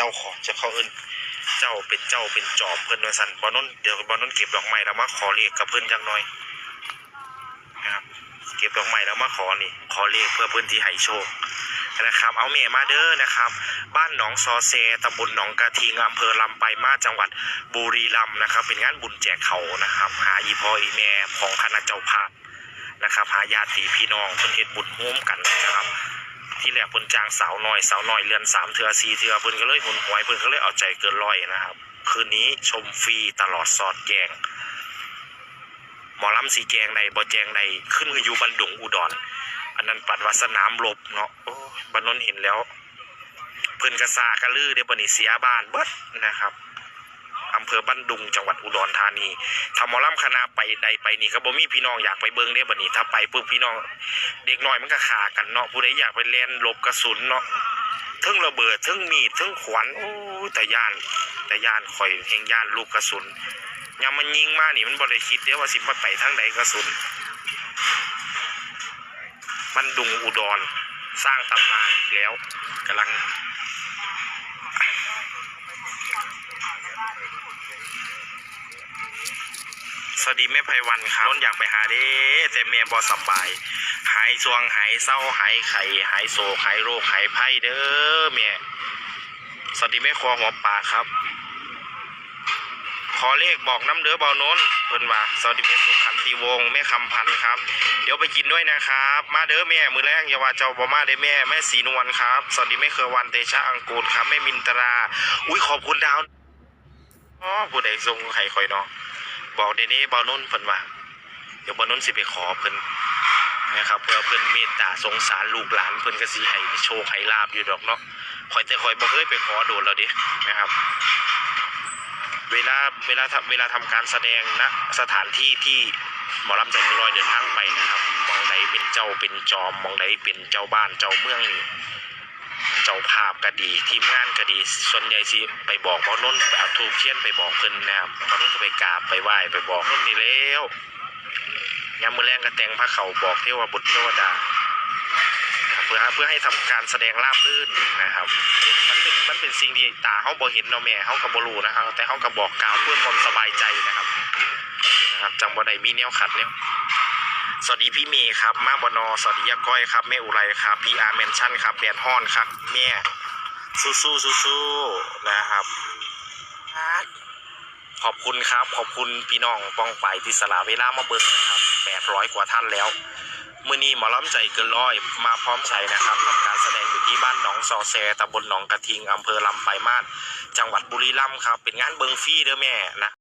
เจ้าของจะเข้าเอิ้นเจ้าเป็นเจ้าเป็นจอมเพิ่นว่าซั่นบ่นนเดี๋ยวบ่นนเก็บดอกไม้แล้วมาขอเลขกับเพิ่นจักหน่อยนะครับเก็บดอกไม้แล้วมาขอนี่ขอเลขเพื่อพิ่นที่ให้โชคนะครับ เอาแม่มาเด้อนะครับ บ้านหนองซอเซตำบลหนองกระทิงอำเภอลำปายมาจังหวัดบุรีรัมย์นะครับ เป็นงานบุญแจกเขานะครับ หาอีพ่ออีแม่ของคณะเจ้าภาพนะครับหาญาติพี่น้องเพิ่นเฮ็ดบุญร่วมกันนะครับ ที่แรกเพิ่นจ้างสาวน้อยสาวน้อยเรือนสามเทือสี่เทือเพิ่นก็เลยหุนหวยเพิ่นก็เลยเอาใจเกินร้อยนะครับ คืนนี้ชมฟรีตลอดสอดแกงหมอลำสีแจงใดบ่แจงใดขึ้นอยู่บันดุงอุดรอันนั้นปัดวัดสนามลบเนาะโอ้บรรนนเห็นแล้ว เพิ่นกระซากระลือเด้บ่นี่เสียบ้านเบิดนะครับ อำเภอบ้านดุงจังหวัดอุดรธานีถ้าหมอลำคณะไปใดไปนี่ก็บ่มีพี่น้องอยากไปเบิ่งเด้บ่นี่ถ้าไปปุ๊บพี่น้อง เด็กน้อยมันก็ขากันเนาะผู้ใดอยากไปเล่นหลบกระสุนเนาะเทึงระเบิดเทึงมีดเทึงขวัญโอ้แต่ย่านแต่ย่านข่อยเฮงย่านลูกกระสุนยามมันยิงมานี่มันบ่ได้คิดเด้ว่าสิมาไปทางใดกระสุน มันดุงอุดร สร้างตำนานอีกแล้วกำลังสวัสดีแม่ไพวันครับนนอยากไปหาเด้แต่แม่บอสบาย หายสวงหายเศร้าหายไข่หายโศกหายโรคหายไพ่เด้อแม่สวัสดีแม่ครัวหัวป่าครับ ขอเลขบอกน้ำเด้อเบาโน้นเพิ่นว่าสวัสดีแม่สุ ติวงแม่คำพันธ์ครับ เดี๋ยวไปกินด้วยนะครับ มาเด้อแม่มือแรกอย่าว่าเจ้าบ่มาเด้อแม่แม่สีนวลครับสวัสดีแม่เครือวันเตชะอังกูลครับแม่มินตรา อุ้ยขอบคุณดาวอ๋อผู้ใดทรงไข่คอยเนาะบอกเดนี้บาโน้นเพิ่นว่าเดี๋ยวบาโน้นสิไปขอเพิ่นนะครับเพื่อเพิ่นเมตตาสงสารลูกหลานเพิ่นก็สิให้โชคให้ลาบอยู่ดอกเนาะคอยแต่คอยบ่เคยไปขอโดนแล้วเดินะครับเวลาเวลาทำเวลาทำการแสดงณสถานที่ที่ หมอลำใจเกินร้อยเดินทางไปนะครับมองไหนเป็นเจ้าเป็นจอมมองไหนเป็นเจ้าบ้านเจ้าเมืองนี่เจ้าภาพก็ดีทีมงานก็ดีส่วนใหญ่สิไปบอกหมอนุ่นไปเอาทูบเทียนไปบอกเพิ่นนะครับหมอนุ่นก็ไปกราบไปไหว้ไปบอกนุ่นนี่แล้วยามมือแรงก็แต่งพระเขาบอกเทวบุตรเทวดาเพื่อเพื่อให้ทำการแสดงราบรื่นนะครับ มันเป็นมันเป็นสิ่งที่ตาเขาบ่เห็นเนาะแม่เขากับ่รู้นะครับแต่เขาก็บอกกล่าวเพื่อความสบายใจนะครับ ครับจังบ่ได้มีแนวขัดเนี่ยสวัสดีพี่เมย์ครับ มาบนอสวัสดียาก้อยครับแม่อุไรครับพีอาร์แมนชั่นครับแดดฮ้อนครับแม่สู้สู้สู้สู้นะครับ ขอบคุณครับ ขอบคุณพี่น้องป้องไปที่สละเวลามาเบิ่งนะครับแปดร้อยกว่าท่านแล้วมื่อนี้หมอล้ำใจเกินร้อยมาพร้อมใจนะครับทำการแสดงอยู่ที่บ้านหนองซอแซตำบลหนองกระทิงอำเภอลำปลายมาศจังหวัดบุรีรัมย์ครับ เป็นงานเบิงฟรี่เด้อแม่นะ